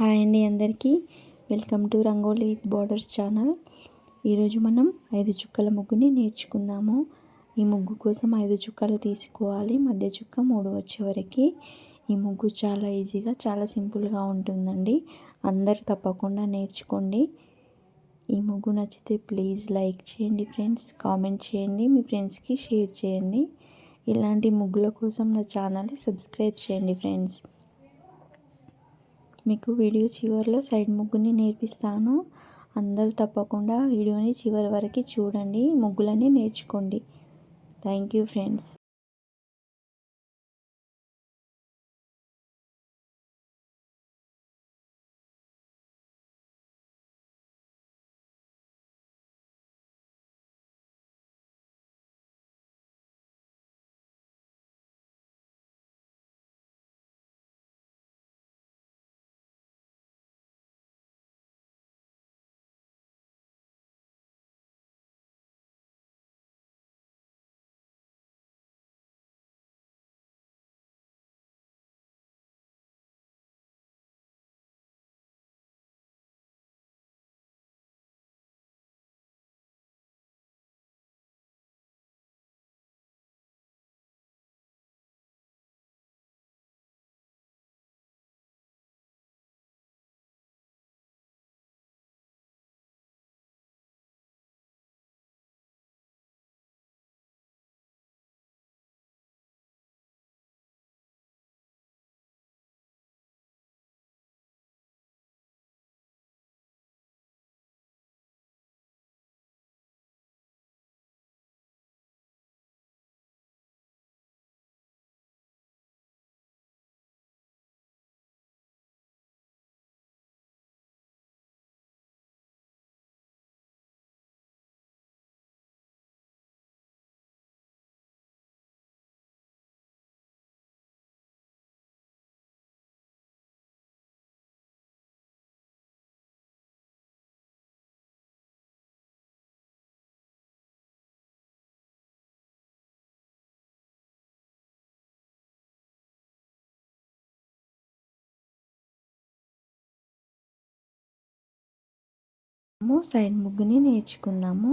Hi అండి అందరికీ. Welcome to rangoli with borders channel. ఈరోజు మనం ఐదు చుక్కల ముగ్గుని నేర్చుకుందాము. ఈ ముగ్గు కోసం ఐదు చుక్కలు తీసుకోవాలి. మధ్య చుక్క మూడు వచ్చే వరకు. ఈ ముగ్గు చాలా ఈజీగా చాలా సింపుల్గా ఉంటుందండి. అందరు తప్పకుండా నేర్చుకోండి. ఈ ముగ్గు నచ్చితే ప్లీజ్ లైక్ చేయండి ఫ్రెండ్స్. కామెంట్ చేయండి మీ ఫ్రెండ్స్కి షేర్ చేయండి. ఇలాంటి ముగ్గుల కోసం నా ఛానల్ని సబ్స్క్రైబ్ చేయండి ఫ్రెండ్స్. మీకు వీడియో చివరిలో సైడ్ ముగ్గుని నేర్పిస్తాను. అందరూ తప్పకుండా వీడియోని చివరి వరకు చూడండి. ముగ్గులని నేర్చుకోండి. Thank you friends. సైడ్ ముగ్గుని నేర్చుకుందాము.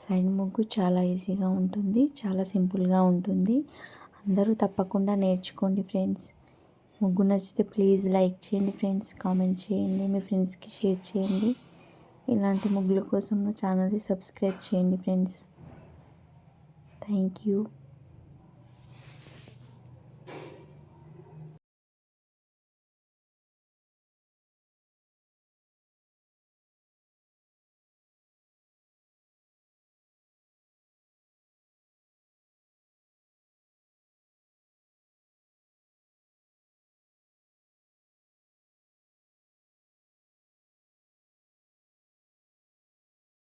సైడ్ ముగ్గు చాలా ఈజీగా ఉంటుంది చాలా సింపుల్గా ఉంటుంది. అందరూ తప్పకుండా నేర్చుకోండి ఫ్రెండ్స్. ముగ్గు నచ్చితే ప్లీజ్ లైక్ చేయండి ఫ్రెండ్స్ కామెంట్ చేయండి మీ ఫ్రెండ్స్కి షేర్ చేయండి. ఇలాంటి ముగ్గుల కోసం నా ఛానల్ని సబ్స్క్రైబ్ చేయండి ఫ్రెండ్స్. Thank you.